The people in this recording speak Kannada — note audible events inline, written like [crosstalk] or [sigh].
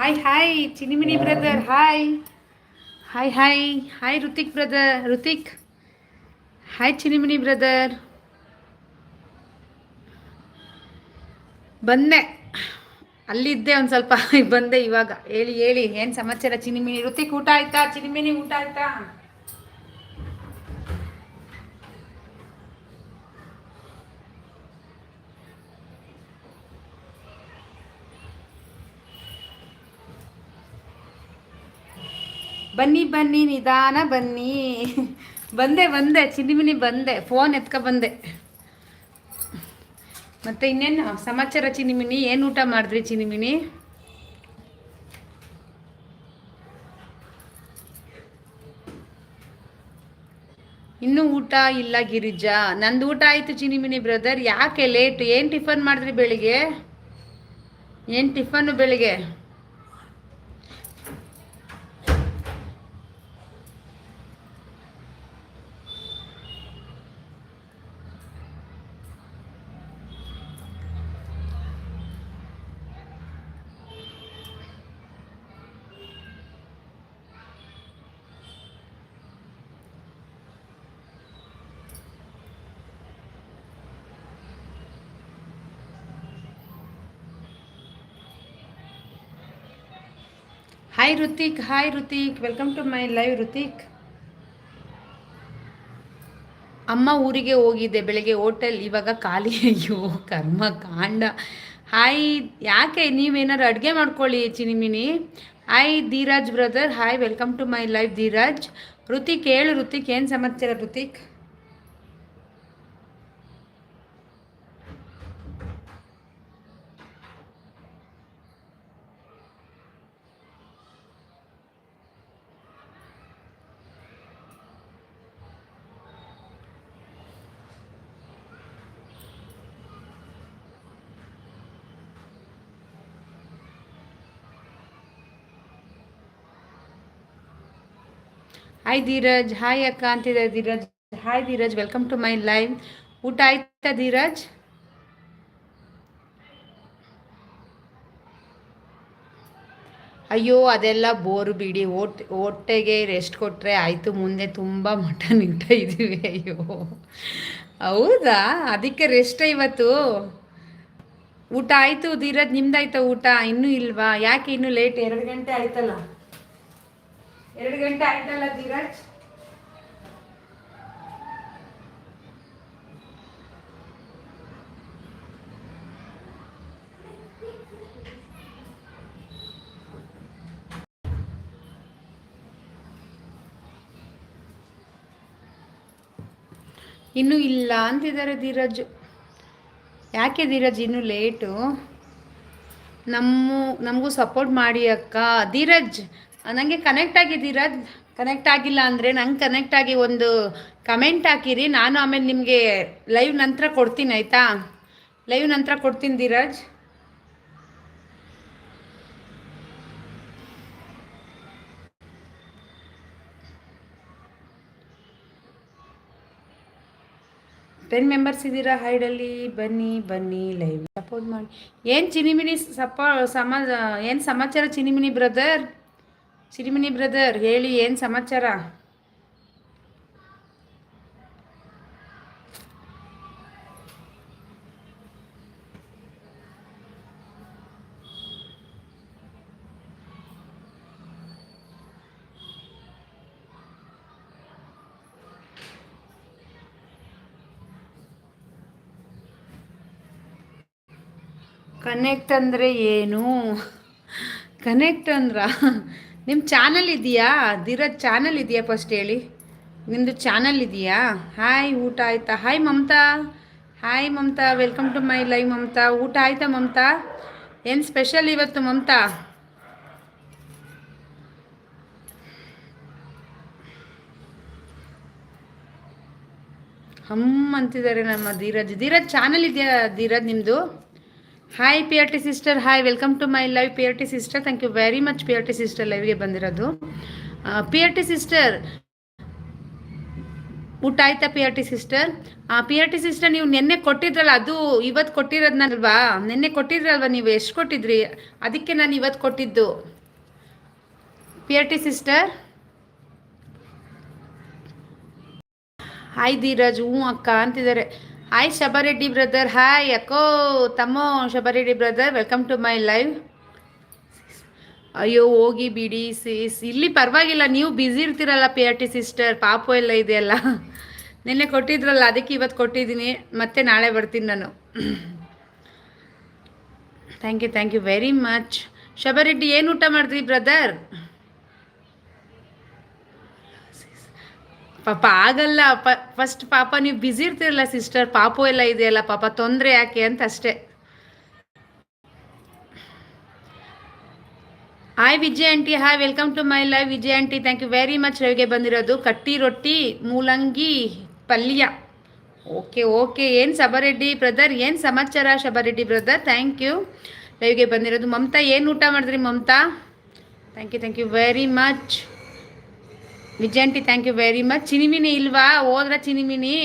Hi hi Chinimini brother hi hi hi hi Hrithik brother Hrithik hi Chinimini brother ಬಂದೆ. ಅಲ್ಲಿದ್ದೆ ಒಂದು ಸ್ವಲ್ಪ. [laughs] ಬಂದೆ ಇವಾಗ. ಹೇಳಿ ಹೇಳಿ. ಏನು ಸಮಾಚಾರ ಚಿನಿಮಿನಿ ಋತಿಕ್ ಊಟ ಆಯ್ತಾ? ಚಿನಿಮಿನಿ ಊಟ ಆಯ್ತಾ? ಬನ್ನಿ ಬನ್ನಿ, ನಿಧಾನ ಬನ್ನಿ. ಬಂದೆ ಬಂದೆ ಚಿನ್ನಿಮಿನಿ ಬಂದೆ. ಫೋನ್ ಎತ್ಕ ಬಂದೆ. ಮತ್ತೆ ಇನ್ನೇನು? ಸಮಾಚಾರ ಚಿನ್ನಿಮಿನಿ ಏನು ಊಟ ಮಾಡಿದ್ರಿ ಚಿನ್ನಿಮಿನಿ ಇನ್ನೂ ಊಟ ಇಲ್ಲ ಗಿರಿಜಾ. ನಂದು ಊಟ ಆಯಿತು ಚಿನಿಮಿನಿ ಬ್ರದರ್ ಯಾಕೆ ಲೇಟ್ ಏನು ಟಿಫನ್ ಮಾಡಿದ್ರಿ ಬೆಳಿಗ್ಗೆ? ಏನು ಟಿಫನ್ನು ಬೆಳಿಗ್ಗೆ? Hi Hrithik hi Hrithik welcome to my live Hrithik ಅಮ್ಮ ಊರಿಗೆ ಹೋಗಿದ್ದೆ ಬೆಳಗ್ಗೆ ಹೋಟೆಲ್, ಇವಾಗ ಖಾಲಿ. ಅಯ್ಯೋ, ಕರ್ಮ ಕಾಂಡ. ಹಾಯ್ ಯಾಕೆ ನೀವೇನಾದ್ರು ಅಡುಗೆ ಮಾಡ್ಕೊಳ್ಳಿ, Chinimini? Hi Dheeraj brother hi welcome to my live Dheeraj. Hrithik ಹೇಳು ಋತಿಕ್ ಏನು ಸಮಾಚಾರ ಋತಿಕ್ ಹಾಯ್ ಧೀರಜ್ ಹಾಯ್ ಅಕ್ಕ ಅಂತಿದೆ Dheeraj hi Dheeraj welcome to my live ಊಟ ಆಯ್ತಾ ಧೀರಜ್ ಅಯ್ಯೋ, ಅದೆಲ್ಲ ಬೋರು ಬಿಡಿ. ಓಟ್ ಹೊಟ್ಟೆಗೆ ರೆಸ್ಟ್ ಕೊಟ್ಟರೆ ಆಯಿತು, ಮುಂದೆ ತುಂಬ ಮಟನ್ ಊಟ ಇದ್ದೀವಿ. ಅಯ್ಯೋ. ಹೌದಾ? ಅದಕ್ಕೆ ರೆಸ್ಟ್ ಇವತ್ತು? ಊಟ ಆಯಿತು ಧೀರಜ್ ನಿಮ್ದಾಯ್ತಾ ಊಟ? ಇನ್ನೂ ಇಲ್ವಾ? ಯಾಕೆ ಇನ್ನೂ ಲೇಟ್ ಎರಡು ಗಂಟೆ ಆಯ್ತಲ್ಲ? ಎರಡು ಗಂಟೆ ಆಯ್ತಲ್ಲ ಧೀರಜ್? ಇನ್ನು ಇಲ್ಲ ಅಂತಿದ್ದಾರೆ ಧೀರಜ್. ಯಾಕೆ ಧೀರಜ್ ಇನ್ನೂ ಲೇಟು? ನಮ್ಮ, ನಮಗೂ ಸಪೋರ್ಟ್ ಮಾಡಿ ಅಕ್ಕ. ಧೀರಜ್ ನನಗೆ ಕನೆಕ್ಟ್ ಆಗಿದ್ದೀರಾ? ಕನೆಕ್ಟ್ ಆಗಿಲ್ಲ ಅಂದರೆ ನಂಗೆ ಕನೆಕ್ಟ್ ಆಗಿ ಒಂದು ಕಮೆಂಟ್ ಹಾಕಿರಿ. ನಾನು ಆಮೇಲೆ ನಿಮಗೆ ಲೈವ್ ನಂತರ ಕೊಡ್ತೀನಿ, ಆಯಿತಾ? ಲೈವ್ ನಂತರ ಕೊಡ್ತೀನಿ ಧೀರಜ್. ಟೆನ್ ಮೆಂಬರ್ಸ್ ಇದ್ದೀರಾ? ಹೈಡಲ್ಲಿ ಬನ್ನಿ ಬನ್ನಿ ಲೈವ್ ಸಪೋರ್ಟ್ ಮಾಡಿ. ಏನು ಚಿನಿಮಿನಿ ಸಪ ಸಮ ಏನು ಸಮಾಚಾರ ಚಿನಿಮಿನಿ ಬ್ರದರ್ ಚಿನಿಮಿನಿ ಬ್ರದರ್ ಹೇಳಿ ಏನು ಸಮಾಚಾರ? ಕನೆಕ್ಟ್ ಅಂದರೆ ಏನು? ಕನೆಕ್ಟ್ ಅಂದ್ರ? ನಿಮ್ಮ ಚಾನಲ್ ಇದೆಯಾ? ಧೀರಜ್ ಚಾನಲ್ ಇದೆಯಾ ಫಸ್ಟ್ ಹೇಳಿ. ನಿಮ್ಮದು ಚಾನಲ್ ಇದೆಯಾ? ಹಾಯ್ ಊಟ ಆಯ್ತಾ? Hi Mamata. Hi Mamata. Welcome to my live Mamata. ಊಟ ಆಯ್ತಾ, ಮಮತಾ? ಏನು ಸ್ಪೆಷಲ್ ಇವತ್ತು, ಮಮತಾ? ಹಮ್ ಅಂತಿದ್ದಾರೆ ನಮ್ಮ ಧೀರಜ್ ಧೀರಜ್ ಚಾನಲ್ ಇದೆಯಾ ಧೀರಜ್ ನಿಮ್ಮದು hi P R T sister hi welcome to my live P R T sister thank you very much P R T sister ಲೈವ್ಗೆ ಬಂದಿರೋದು. ಪಿ ಆರ್ ಟಿ ಸಿಸ್ಟರ್ ಊಟ ಆಯ್ತಾ P R T sister P R T sister ನೀವು ನಿನ್ನೆ ಕೊಟ್ಟಿದ್ರಲ್ಲ, ಅದು ಇವತ್ತು ಕೊಟ್ಟಿರೋದ್ನಲ್ವಾ? ನಿನ್ನೆ ಕೊಟ್ಟಿದ್ರಲ್ವಾ ನೀವು? ಎಷ್ಟು ಕೊಟ್ಟಿದ್ರಿ? ಅದಕ್ಕೆ ನಾನು ಇವತ್ತು ಕೊಟ್ಟಿದ್ದು. P R T sister hi Dheeraj ಹ್ಞೂ ಅಕ್ಕ ಅಂತಿದ್ದಾರೆ. ಹಾಯ್ ಶಬಾರೆಡ್ಡಿ ಬ್ರದರ್ ಹಾಯ್ ಯಾಕೋ ತಮ್ಮೋ Shabareddy brother welcome to my live ಅಯ್ಯೋ, ಹೋಗಿ ಬಿಡಿ ಸಿಸ್ ಇಲ್ಲಿ ಪರವಾಗಿಲ್ಲ, ನೀವು ಬ್ಯುಸಿ ಇರ್ತೀರಲ್ಲ ಪಿ ಆರ್ ಟಿ ಸಿಸ್ಟರ್ ಪಾಪು ಎಲ್ಲ ಇದೆಯಲ್ಲ. ನಿನ್ನೆ ಕೊಟ್ಟಿದ್ರಲ್ಲ, ಅದಕ್ಕೆ ಇವತ್ತು ಕೊಟ್ಟಿದ್ದೀನಿ. ಮತ್ತೆ ನಾಳೆ ಬರ್ತೀನಿ ನಾನು. Thank you thank you very much Shabareddy ಏನು ಊಟ ಮಾಡಿದ್ರಿ ಬ್ರದರ್ ಪಾಪ ಆಗಲ್ಲ. ಪ ಫಸ್ಟ್ ಪಾಪ ನೀವು ಬ್ಯುಸಿ ಇರ್ತಿರಲ್ಲ ಸಿಸ್ಟರ್ ಪಾಪು ಎಲ್ಲ ಇದೆಯಲ್ಲ, ಪಾಪ ತೊಂದರೆ ಯಾಕೆ ಅಂತ ಅಷ್ಟೇ. Hi Vijay aunty hi welcome to my live Vijay aunty thank you very much ರವಿಗೆ ಬಂದಿರೋದು ಕಟ್ಟಿ ರೊಟ್ಟಿ, ಮೂಲಂಗಿ, ಪಲ್ಯ. ಓಕೆ ಓಕೆ ಏನು ಸಬರೆಡ್ಡಿ ಬ್ರದರ್ ಏನು ಸಮಾಚಾರ ಶಬರೆಡ್ಡಿ ಬ್ರದರ್ ಥ್ಯಾಂಕ್ ಯು ಲೈವ್ಗೆ ಬಂದಿರೋದು ಮಮತಾ, ಏನು ಊಟ ಮಾಡಿದ್ರಿ Mamata? Thank you thank you very much Vijay aunty thank you very much Chinimini ಇಲ್ವಾ? ಹೋದ್ರ ಚಿನಿಮಿನಿ?